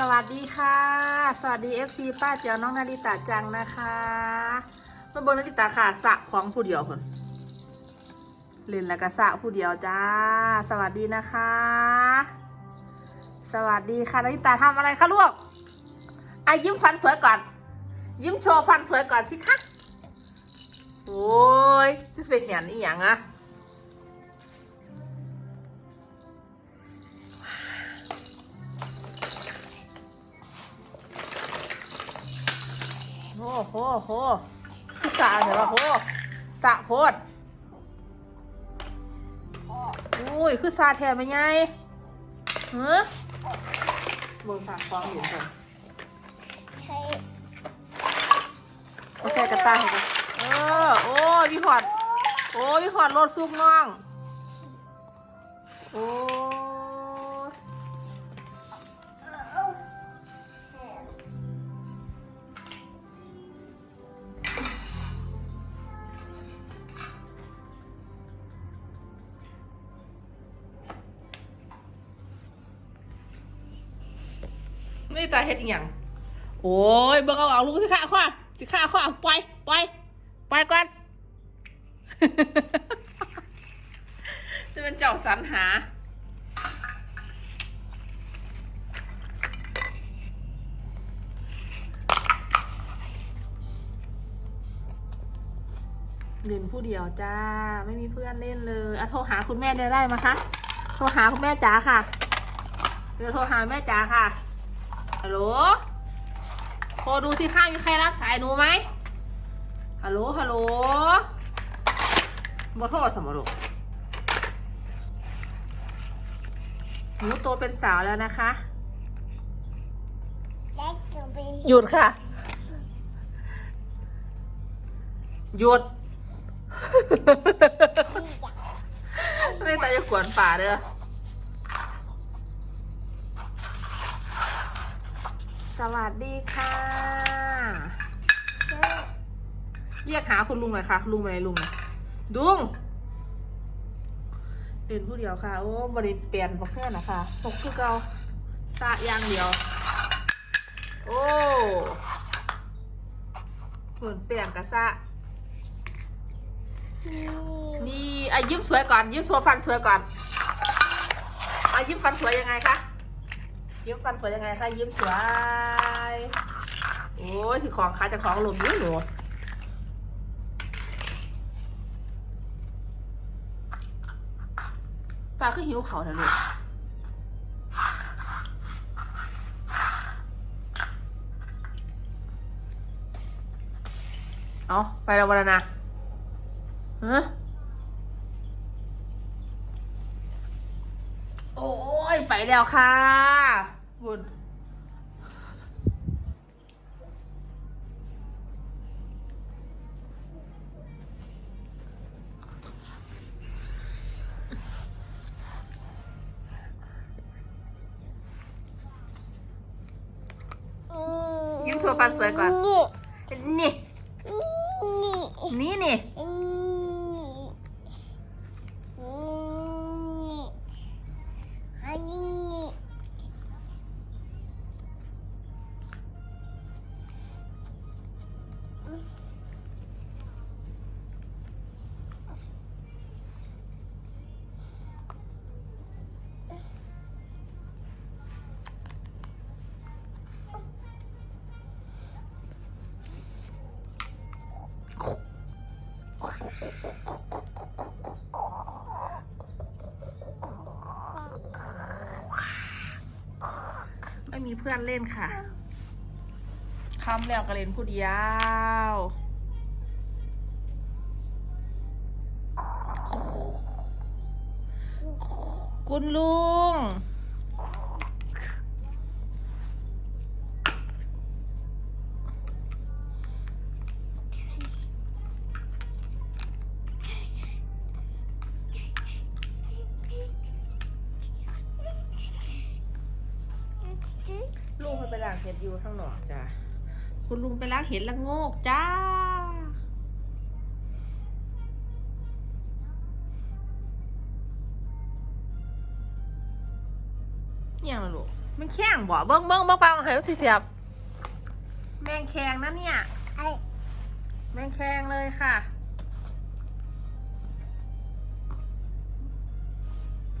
สวัสดีค่ะ สวัสดี FC ป้าเจียวน้องนาริตาจังนะคะมาบนนาริตาค่ะสะของผู้เดียวคนเล่นแล้วก็สะผู้เดียวจ้า สวัสดีนะคะ สวัสดีค่ะนาริตาทำอะไรคะลูกอะยิ้มฟันสวยก่อน ยิ้มโชว์ฟันสวยก่อนสิคะโอ้ยจะไปเห็นอีหยังอะ โอ้โหโหคือสาเหรอโหสะโพดอุ้ย คือสาแถมไปไงเฮ้อเบิ่งฝากฟองอยู่ก่อนโอเคกระตายให้กันเออ โอ้ยพี่พอด โอ้ยพี่พอดรถซุปน้อง โอ้ ไม่ตายเฮ็ดอีหยังโอ้ยเบิ่งเอาเอาลูกสิขาข้อสิขาข้อเอาปล่อยปล่อยปล่อยก่อนจะเป็นเจ้าสรรหาเล่นผู้เดียวจ้า ไม่มีเพื่อนเล่นเลยอะโทรหาคุณแม่ได้ได้ไหมคะ โทรหาคุณแม่จ๋าค่ะ เดี๋ยวโทรหาแม่จ๋าค่ะ ฮัลโหลโทรดูสิค่ะมีใครรับสายหนูไหมฮัลโหลฮัลโหลบอโทรสมรุกหนูโตเป็นสาวแล้วนะคะ หยุดค่ะ หยุดไม่ตาจะขวนป่าเด้อ สวัสดีค่ะ เรียกหาคุณลุงหน่อยค่ะลุงไปไหนลุงนะดุงเป็นผู้เดียวค่ะ โอ้บริเปลี่ยนพวกเพื่อนนะคะพกคือเกาสะยางเดียว โอ้เหมือนเปลี่ยนกระสะนี่อะยิ้มสวยก่อน ยิ้มสวยฟันสวยก่อนอะยิ้มฟันสวยยังไงคะ ยิ้มฟันสวยยังไงคะยิ้มสวย โอ้ยสิของค้าจะของหล่นอยู่หนูฟ้าคือหิวเขาเถอะลูกเอาไปแล้ววันนะฮะโอ้ย ไปแล้วค่ะ บุญยิ้มโชว์ฟันสวยก่อน นี่ นี่ นี่ ไม่มีเพื่อนเล่นค่ะคำแล้วก็เล่นผู้เดียว คุณลุง ห็ดอยู่ข้างนอกจ้ะคุณลุงไปล้างเห็ดละโงกจ้าเนี่ยงล่ะลูกไม่ไม่แข้งบ่เบิ้งเบิ้งเบิ้งปลาให้มันสิเสียบ แมงแคงนะเนี่ยไอ้แมงแคงเลยค่ะ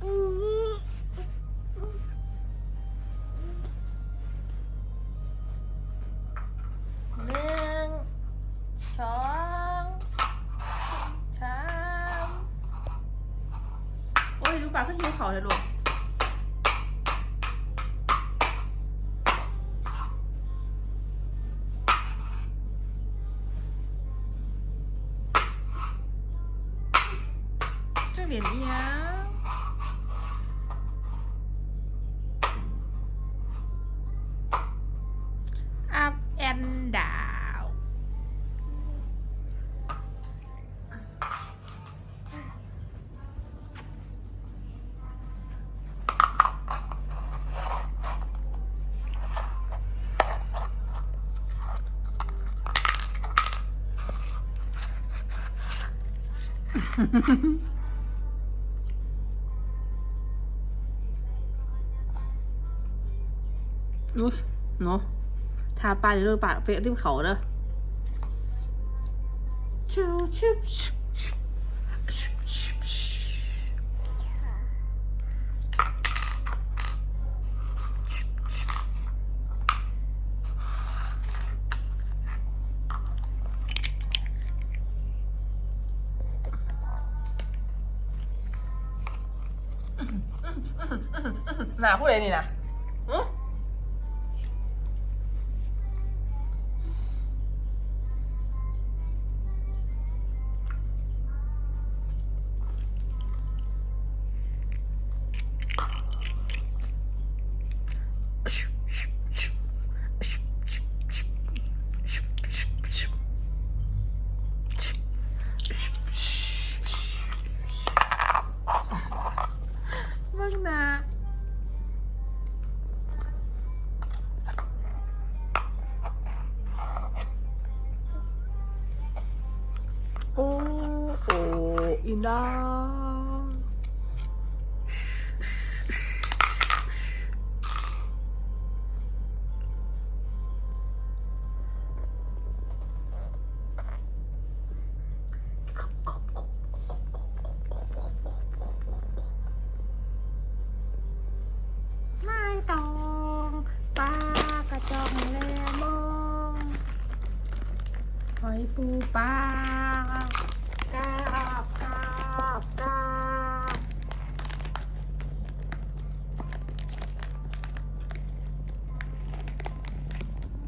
อื โอ้ยลูกปลาขึ้นยูเขาเลยลูกจังเหรียญเอียง up and down อุ๊ยเนาะทาปลาเดี๋ยวโดนปากเฟะที่เขาเด้อชิวชิวชิวชิวชิวชิวชิว หนาพูดอะไรนี่นะ อีนาไม่ต้องปลากระจองแลมองหอยปูปลาบกาบกาบ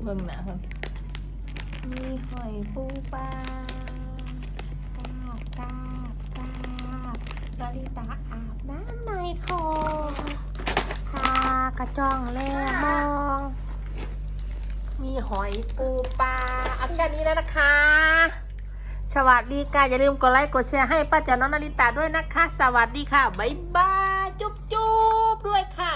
เบิ่งหนะคนมีหอยปูปลากาบกาบกาบนาริตาอาบน้ำในคลองพากระจองแลมอง มีหอยปูปลาเอาแค่นี้แล้วนะคะสวัสดีค่ะอย่าลืมกดไลค์กดแชร์ให้ป้าแจ๋วน้องนาริตาด้วยนะคะ สวัสดีค่ะ บ๊ายบาย จุ๊บจุ๊บด้วยค่ะ